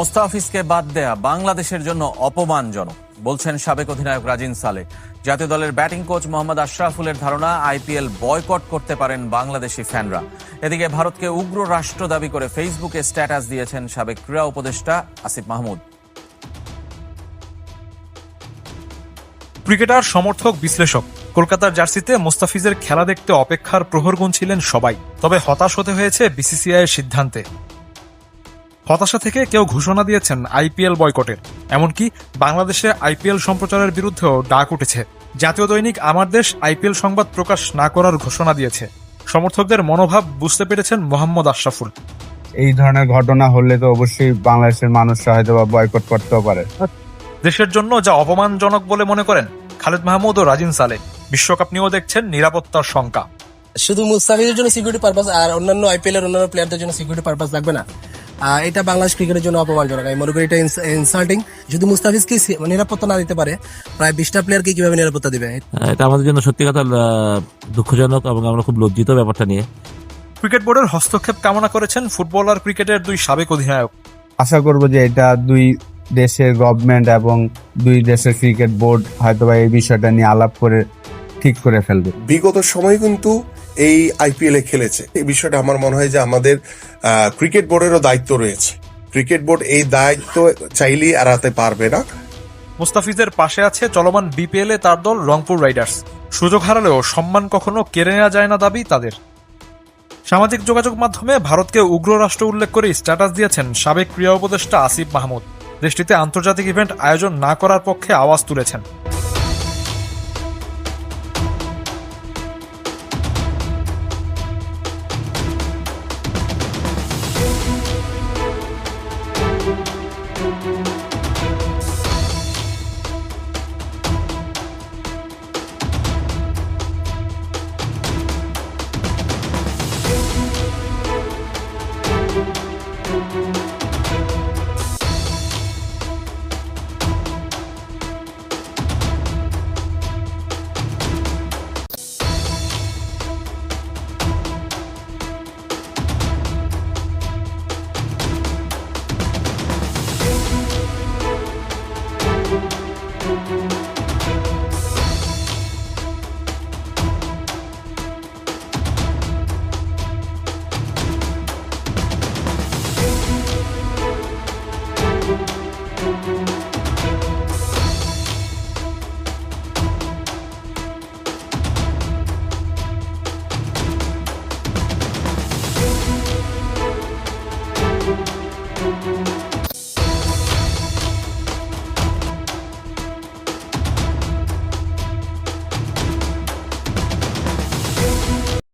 মোস্তাফিজকে বাদ দেয়া বাংলাদেশের জন্য অপমানজনক, বলছেন সাবেক অধিনায়ক রাজিন সালে। জাতীয় দলের ব্যাটিং কোচ মোহাম্মদ আশরাফুলের ধারণা, আইপিএল বয়কট করতে পারেন বাংলাদেশি ফ্যানরা। এদিকে ভারতকে উগ্র রাষ্ট্র দাবি করে ফেসবুকে স্ট্যাটাস দিয়েছেন সাবেক ক্রীড়া উপদেষ্টা আসিফ মাহমুদ। ক্রিকেটার, সমর্থক, বিশ্লেষক, কলকাতার জার্সিতে মোস্তাফিজের খেলা দেখতে অপেক্ষার প্রহর গুনছিলেন সবাই। তবে হতাশ হতে হয়েছে বিসিসিআই এর সিদ্ধান্তে। হতাশা থেকে কেউ ঘোষণা দিয়েছেন আইপিএল বয়কটের এমনকি বাংলাদেশে আইপিএল সম্প্রচারের বিরুদ্ধেও ডাক উঠেছে। জাতীয় দৈনিক আমার দেশ আইপিএল সংবাদ প্রকাশ না করার ঘোষণা দিয়েছে। সমর্থকদের মনোভাব বুঝতে পেরেছেন মোহাম্মদ আশরাফুল। এই ধরনের ঘটনা হলে তো অবশ্যই বাংলাদেশের মানুষরা হয়তো বা বয়কট করতেও পারে। দেশের জন্য যা অপমানজনক বলে মনে করেন খালেদ মাহমুদ ও রাজিন সালে বিশ্বকাপ নিয়েও দেখছেন নিরাপত্তার শঙ্কা। শুধু মুস্তাফিজের জন্য সিকিউরিটি পারপাস আর অন্যান্য আইপিএল এর অন্যান্য প্লেয়ারদের জন্য সিকিউরিটি পারপাস লাগবে না। এটা বাংলাদেশ ক্রিকেটের জন্য অপমানজনক। আমি মনে করি এটা ইনসাল্টিং যদি মুস্তাফিজকে সি- নিরাপত্তা না দিতে পারে প্রায় বিশটা প্লেয়ারকে কীভাবে নিরাপত্তা দিবে? এটা আমাদের জন্য সত্যি কথা দুঃখজনক এবং আমরা খুব লজ্জিত ব্যাপারটা নিয়ে। ক্রিকেট বোর্ডের হস্তক্ষেপ কামনা করেছেন ফুটবল আর ক্রিকেটের দুই সাবেক অধিনায়ক। আশা করব যে এটা দুই দেশের গভর্নমেন্ট এবং দুই দেশের ক্রিকেট বোর্ড হয়তো বা এই বিষয়টা নিয়ে আলাপ করে ঠিক করে ফেলবে। বিগত সময় কিন্তু এই আইপিএল খেলেছে। এই বিষয়টা আমার মনে হয় যে আমাদের ক্রিকেট বোর্ডেরও দায়িত্ব রয়েছে। ক্রিকেট বোর্ড এই দায়িত্ব চাইলেই এড়াতে পারবে না। মুস্তাফিজের পাশে আছে চলমান বিপিএল তার দল রংপুর রাইডার্স। সুযোগ হারালেও সম্মান কখনো কেড়ে নেওয়া যায় না দাবি তাদের। সামাজিক যোগাযোগ মাধ্যমে ভারতকে উগ্র রাষ্ট্র উল্লেখ করে স্ট্যাটাস দিয়েছেন সাবেক ক্রীড়া উপদেষ্টা আসিফ মাহমুদ। দেশটিতে আন্তর্জাতিক ইভেন্ট আয়োজন না করার পক্ষে আওয়াজ তুলেছেন।